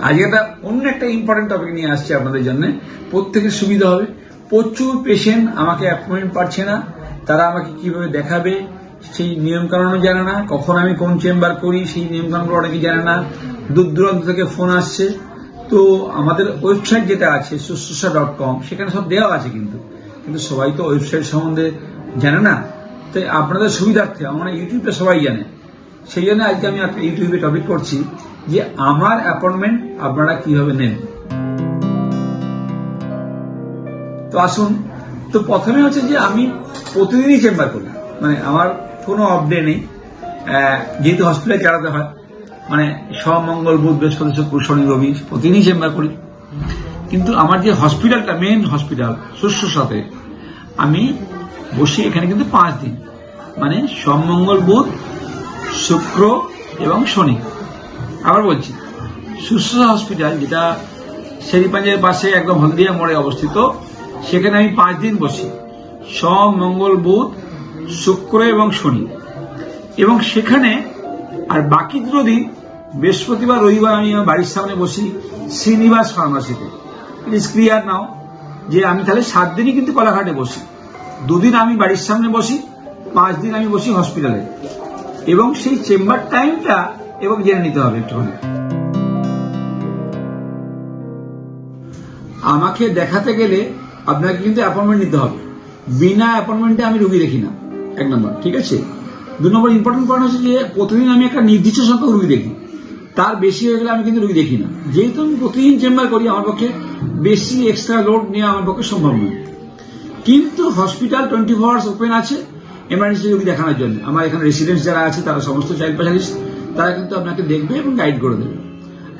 আজকে একটা অন্য একটা ইম্পর্টেন্ট টপিক নিয়ে আসছি আপনাদের জন্য। প্রত্যেকের সুবিধা হবে। প্রচুর পেশেন্ট আমাকে অ্যাপয়েন্টমেন্ট পাচ্ছে না। তারা আমাকে কীভাবে দেখাবে, সেই নিয়ম কানুনও জানে না। কখন আমি কোন চেম্বার করি, সেই নিয়ম কানুনগুলো অনেকে জানে না। দূর দূরান্ত থেকে ফোন আসছে। তো আমাদের ওয়েবসাইট যেটা আছে, শুশ্রূষা ডট কম সেখানে সব দেওয়া আছে কিন্তু। কিন্তু সবাই তো ওয়েবসাইট সম্বন্ধে জানে না। তাই আপনাদের সুবিধার্থে, আমরা ইউটিউবটা সবাই জানে। সেই জন্য আজকে আমি একটা ইউটিউবে টপিক করছি যে আমার অ্যাপয়েন্টমেন্ট আপনারা কীভাবে নেন? তো আসুন, তো প্রথমে হচ্ছে যে আমি প্রতিদিনই চেম্বার করি। মানে আমার কোনো অফ ডে নেই। যেহেতু হসপিটালে চালাতে হয় মানে সব মঙ্গল, বুধ, বৃহস্পতি, শুক্র, শনি, রবি প্রতিদিনই চেম্বার করি। কিন্তু আমার যে হসপিটালটা মেন হসপিটাল শুশ্রূষাতে আমি বসি এখানে কিন্তু পাঁচ দিন। মানে সব মঙ্গল, বুধ শুক্র এবং শনি। আবার বলছি, শুশ্রূষা হসপিটাল, যেটা শেরিপাঞ্জের পাশে একদম হলদিয়া মোড়ে অবস্থিত, সেখানে আমি পাঁচ দিন বসি। সোম, মঙ্গল, বুধ, শুক্র এবং শনি। এবং সেখানে আর বাকি দুটো দিন, বৃহস্পতিবার, রবিবার আমি আমার বাড়ির সামনে বসি শ্রীনিবাস ফার্মাসিতে। ইজ ক্লিয়ার নাও যে আমি তাহলে সাত দিনই কিন্তু কলাঘাটে বসি। দুদিন আমি বাড়ির সামনে বসি, পাঁচ দিন আমি বসি হসপিটালে। এবং সেই চেম্বার টাইমটা এবং জেনে নিতে হবে একটুখানি। আমাকে দেখাতে গেলে আপনাকে কিন্তু অ্যাপয়েন্টমেন্ট নিতে হবে। বিনা অ্যাপয়েন্টমেন্টে আমি রুগী দেখি না। এক নম্বর, ঠিক আছে? দু নম্বর ইম্পর্টেন্ট পয়েন্ট হচ্ছে যে প্রতিদিন আমি একটা নির্দিষ্ট সংখ্যক রুগী দেখি। তার বেশি হয়ে গেলে আমি কিন্তু রুগী দেখি না। যেহেতু আমি প্রতিদিন চেম্বার করি, আমার পক্ষে বেশি এক্সট্রা লোড নেওয়া আমার পক্ষে সম্ভব নয়। কিন্তু hospital twenty four hours open আছে। এমার্জেন্সি রোগী দেখানোর জন্য। আমার এখানে রেসিডেন্টস যারা আছে, তারা সমস্ত চাইল্ড স্পেশালিস্ট তারা কিন্তু আপনাকে দেখবে এবং গাইড করে দেবে।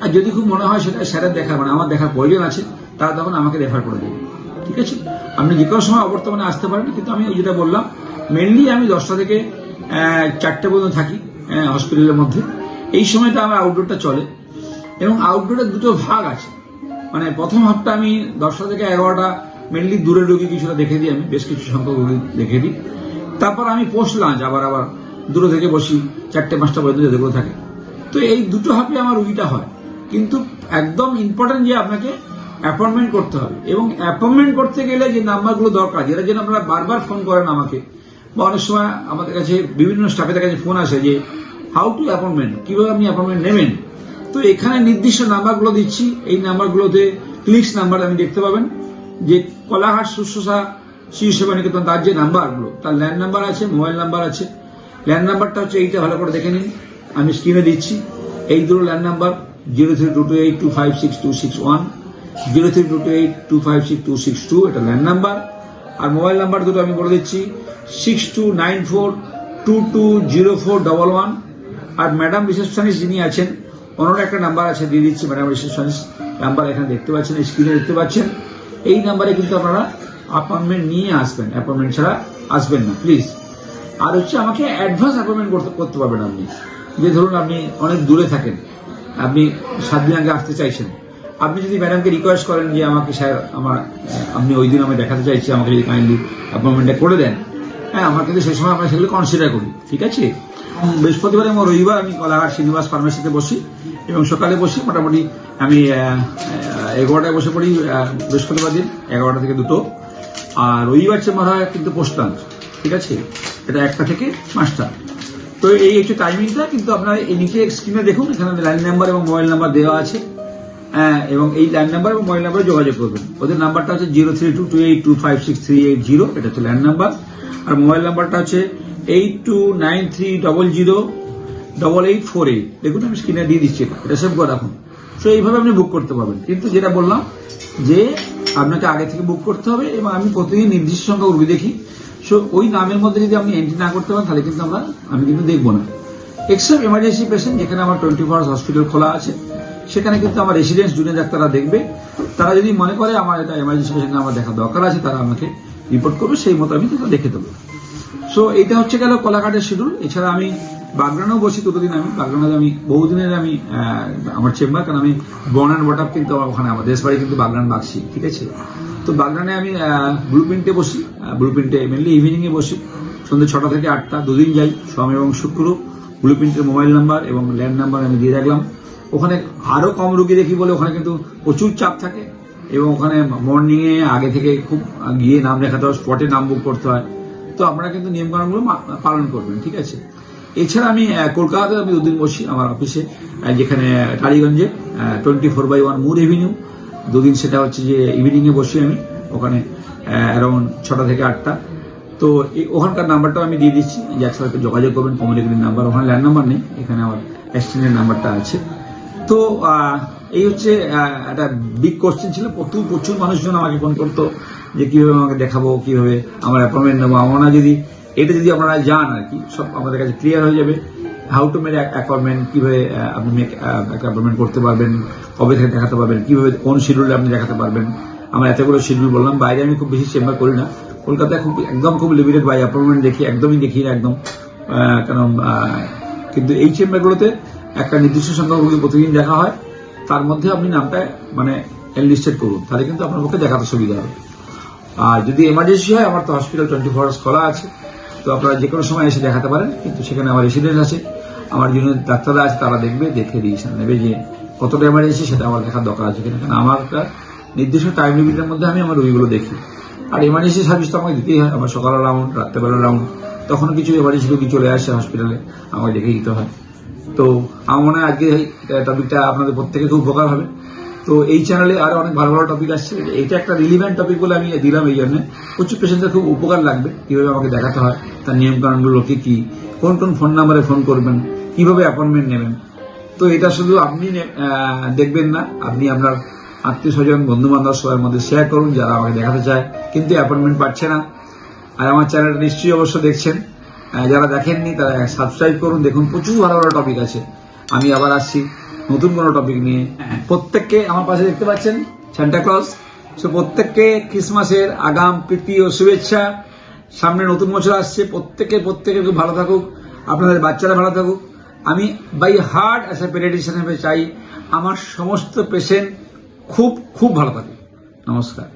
আর যদি খুব মনে হয় সেটা স্যারের দেখা মানে আমার দেখার প্রয়োজন আছে, তারা তখন আমাকে রেফার করে দেবে। ঠিক আছে? আপনি যে কোনো সময় অবর্তমানে আসতে পারেন, কিন্তু আমি যেটা বললাম মেনলি আমি দশটা থেকে চারটে পর্যন্ত থাকি হসপিটালের মধ্যে। এই সময়টা আমার আউটডোরটা চলে। এবং আউটডোরের দুটো ভাগ আছে। মানে প্রথম হাফটা আমি দশটা থেকে এগারোটা মেনলি দূরের রোগী কিছুটা দেখে দিই আমি, বেশ কিছু সংখ্যক রোগী দেখে দিই। তারপর আমি লাঞ্চ আবার আবার দূরে থেকে বসি, চারটে, পাঁচটা পর্যন্ত যেগুলো থাকে। তো এই দুটো হাফে আমার রুগীটা হয়। কিন্তু একদম ইম্পর্টেন্ট যে আপনাকে অ্যাপয়েন্টমেন্ট করতে হবে। এবং অ্যাপয়েন্টমেন্ট করতে গেলে যে নাম্বারগুলো দরকার, যেটা যেন আপনারা বারবার ফোন করেন আমাকে, বা অনেক সময় আমাদের কাছে বিভিন্ন স্টাফের কাছে ফোন আসে যে হাউ টু অ্যাপয়েন্টমেন্ট কীভাবে আপনি অ্যাপয়েন্টমেন্ট নেবেন? তো এখানে নির্দিষ্ট নাম্বারগুলো দিচ্ছি। এই নাম্বারগুলোতে ক্লিক্স নাম্বার আপনি দেখতে পাবেন, যে কলাহাট শুশ্রূষা শিশু সেবা নিকেতন তার যে নাম্বারগুলো তার ল্যান্ড নাম্বার আছে, মোবাইল নাম্বার আছে। ল্যান্ড নাম্বারটা হচ্ছে এইটা ভালো করে দেখে নিন। আমি স্ক্রিনে দিচ্ছি। এই দুটো land number zero three two two eight two five six two six one, zero three two two eight two five six two six two, এটা ল্যান্ড নাম্বার। আর মোবাইল নাম্বার দুটো আমি বলে দিচ্ছি, six two nine four two two zero four double one. আর madam receptionist যিনি আছেন, ওনারও একটা নাম্বার আছে, দিয়ে দিচ্ছি ম্যাডাম রিসেপশনিস্ট। নাম্বার এখানে দেখতে পাচ্ছেন স্ক্রিনে দেখতে পাচ্ছেন। এই নাম্বারে কিন্তু আপনারা অ্যাপয়েন্টমেন্ট নিয়ে আসবেন। অ্যাপয়েন্টমেন্ট ছাড়া আসবেন না প্লিজ আর হচ্ছে আমাকে অ্যাডভান্স অ্যাপয়েন্টমেন্ট করতে পারবেন আপনি। যে ধরুন আপনি অনেক দূরে থাকেন, আপনি সাত দিন আগে আসতে চাইছেন। আপনি যদি ম্যাডামকে রিকোয়েস্ট করেন যে আমাকে স্যার, আমার, আপনি ওই দিন আমি দেখাতে চাইছি আমাকে যদি কাইন্ডলি অ্যাপয়েন্টমেন্টটা করে দেন হ্যাঁ আমার কিন্তু সেই সময় আমরা সেগুলো কনসিডার করি, ঠিক আছে? বৃহস্পতিবার এবং রবিবার আমি কলাঘাট শ্রীনিবাস ফার্মেসিতে বসি এবং সকালে বসি, মোটামুটি আমি এগারোটায় বসে পড়ি বৃহস্পতিবার দিন, এগারোটা থেকে দুটো। আর রবিবার চেম্বার হয় কিন্তু পোস্ট ঠিক আছে? এটা একটা থেকে পাঁচটা। তো এই হচ্ছে টাইমিংটা কিন্তু আপনার এই নিচে স্ক্রিনে দেখুন এখানে লাইন নাম্বার এবং মোবাইল নাম্বার দেওয়া আছে। হ্যাঁ, এবং এই লাইন নাম্বার এবং মোবাইল নাম্বারে যোগাযোগ করবেন। ওদের নাম্বারটা হচ্ছে zero three two two eight two five six three eight zero এটা হচ্ছে ল্যান্ড নাম্বার আর মোবাইল নাম্বারটা হচ্ছে eight two nine three double zero double eight four eight দেখুন আমি স্ক্রিনে দিয়ে দিচ্ছি এটা। সেভ করে রাখুন। সো এইভাবে আপনি বুক করতে পারবেন। কিন্তু যেটা বললাম যে আপনাকে আগে থেকে বুক করতে হবে এবং আমি প্রতিদিন নির্দিষ্ট সংখ্যক রুগী দেখি। সো ওই নামের মধ্যে যদি আপনি এন্ট্রি না করতে পারেন, তাহলে কিন্তু আমরা, আমি কিন্তু দেখব না। এক্সেপ্ট এমার্জেন্সি পেশেন্ট যেখানে আমার টোয়েন্টি ফোর হসপিটাল খোলা আছে। সেখানে কিন্তু আমার রেসিডেন্স জুনিয়র ডাক্তাররা দেখবে। তারা যদি মনে করে আমার এটা এমার্জেন্সি পেশেন্ট আমার দেখা দরকার আছে, তারা আমাকে রিপোর্ট করবে। সেই মতো আমি তাদের দেখে দেবো। সো এইটা হচ্ছে গেল কলাঘাটের শিডিউল এছাড়া আমি বাগরানেও বসি ততদিন আমি বাগরানে আমি বহুদিনের আমি আমার চেম্বার, কারণ আমি বর্ন অ্যান্ড বট কিন্তু ওখানে, আমার দেশ বাড়ি কিন্তু বাগরান বাগছি ঠিক আছে? তো বাগরানে আমি ব্লু প্রিন্টে বসি ব্লু প্রিন্টে মেনলি ইভিনিংয়ে বসি, সন্ধ্যে ছটা থেকে আটটা, দুদিন যাই, সোম এবং শুক্র ব্লু প্রিন্টের মোবাইল নাম্বার এবং ল্যান্ড নাম্বার আমি দিয়ে রাখলাম ওখানে আরও কম রুগী দেখি বলে ওখানে কিন্তু প্রচুর চাপ থাকে এবং ওখানে মর্নিংয়ে আগে থেকে খুব গিয়ে নাম লেখাতে হয় স্পটে নাম বুক করতে হয়। তো আপনারা কিন্তু নিয়মকানুনগুলো পালন করবেন, ঠিক আছে? এছাড়া আমি কলকাতাতে আমি দুদিন বসি আমার অফিসে যেখানে টালিগঞ্জে twenty four by one Moore avenue দুদিন সেটা হচ্ছে যে ইভিনিংয়ে বসি আমি, ওখানে অ্যারাউন্ড ছটা থেকে আটটা। তো ওখানকার নাম্বারটাও আমি দিয়ে দিচ্ছি যার সাথে যোগাযোগ করবেন কমিউনিকেটিভ নাম্বার ওখানে ল্যান্ড নাম্বার নেই, এখানে আমার অ্যাক্সিডেন্টের নাম্বারটা আছে। তো এই হচ্ছে একটা বিগ কোশ্চেন ছিল, প্রচুর প্রচুর মানুষজন আমাকে ফোন করতো, যে কীভাবে আমাকে দেখাবো, কীভাবে আমার অ্যাপয়েন্টমেন্ট নেব। আমরা যদি এটা যদি আপনারা যান আর কি, সব আমাদের কাছে ক্লিয়ার হয়ে যাবে হাউ টু মেক অ্যাপয়েন্টমেন্ট কীভাবে আপনি মেক অ্যাপয়েন্টমেন্ট করতে পারবেন, কবে থেকে দেখাতে পারবেন, কীভাবে, কোন শিডিউলে আপনি দেখাতে পারবেন। আমরা এতগুলো শিডিউল বললাম, বাইরে আমি খুব বেশি চেম্বার করি না। কলকাতায় খুব, একদম খুব লিমিটেড বাই অ্যাপয়েন্টমেন্ট দেখি, একদমই দেখি না একদম। কারণ কিন্তু এই চেম্বারগুলোতে একটা নির্দিষ্ট সংখ্যক রোগী প্রতিদিন দেখা হয়। তার মধ্যে আপনি নামটা মানে এনলিস্টেড করুন, তাহলে কিন্তু আপনার পক্ষে দেখাতে সুবিধা হবে। আর যদি এমার্জেন্সি হয়, আমার তো হসপিটাল টোয়েন্টি ফোর আওয়ার্স খোলা আছে। তো আপনারা যে কোনো সময় এসে দেখাতে পারেন, কিন্তু সেখানে আমার রেসিডেন্ট আছে। আমার যিনি ডাক্তাররা আছে, তারা দেখবে, দেখে ডিসিশন নেবে যে কতটা এমার্জেন্সি সেটা আমার দেখার দরকার আছে কিনা। কারণ আমার একটা নির্দিষ্ট টাইম লিমিটের মধ্যে আমি আমার রোগীগুলো দেখি। আর এমার্জেন্সি সার্ভিস তো আমাকে দিতেই হয়, আমার সকালের রাউন্ড রাত্রেবেলার রাউন্ড তখন কিছু এমার্জেন্সি রোগী চলে আসে হসপিটালে আমাকে দেখে দিতে হয়। তো আমার মনে হয় আজকে এই টপিকটা আপনাদের প্রত্যেকে খুব উপকার হবে। তো এই চ্যানেলে আরও অনেক ভালো ভালো টপিক আসছে। এইটা একটা রিলিভেন্ট টপিক বলে আমি দিলাম এই জন্য। প্রচুর পেশেন্টের খুব উপকার লাগবে, কীভাবে আমাকে দেখাতে হয়, তার নিয়ম কানুনগুলো কি কি, কোন কোন ফোন নাম্বারে ফোন করবেন, কীভাবে অ্যাপয়েন্টমেন্ট নেবেন। তো এটা শুধু আপনি দেখবেন না, আপনি আপনার আত্মীয় স্বজন বন্ধু বান্ধব সবার মধ্যে শেয়ার করুন, যারা আমাকে দেখাতে চায়, কিন্তু অ্যাপয়েন্টমেন্ট পাচ্ছে না। আর আমার চ্যানেলটা নিশ্চয়ই অবশ্য দেখছেন। যারা দেখেননি, তারা সাবস্ক্রাইব করুন, দেখুন, প্রচুর ভালো ভালো টপিক আছে। আমি আবার আসছি। নতুন কোনো টপিক নিয়ে। প্রত্যেককে আমার পাশে দেখতে পাচ্ছেন সান্টা ক্লস সো প্রত্যেককে ক্রিসমাসের আগাম প্রীতি ও শুভেচ্ছা। সামনে নতুন বছর আসছে। প্রত্যেকে প্রত্যেকে খুব ভালো থাকুক। আপনাদের বাচ্চারা ভালো থাকুক। আমি by heart as a pediatrician হিসেবে চাই আমার সমস্ত পেশেন্ট খুব খুব ভালো থাকে নমস্কার।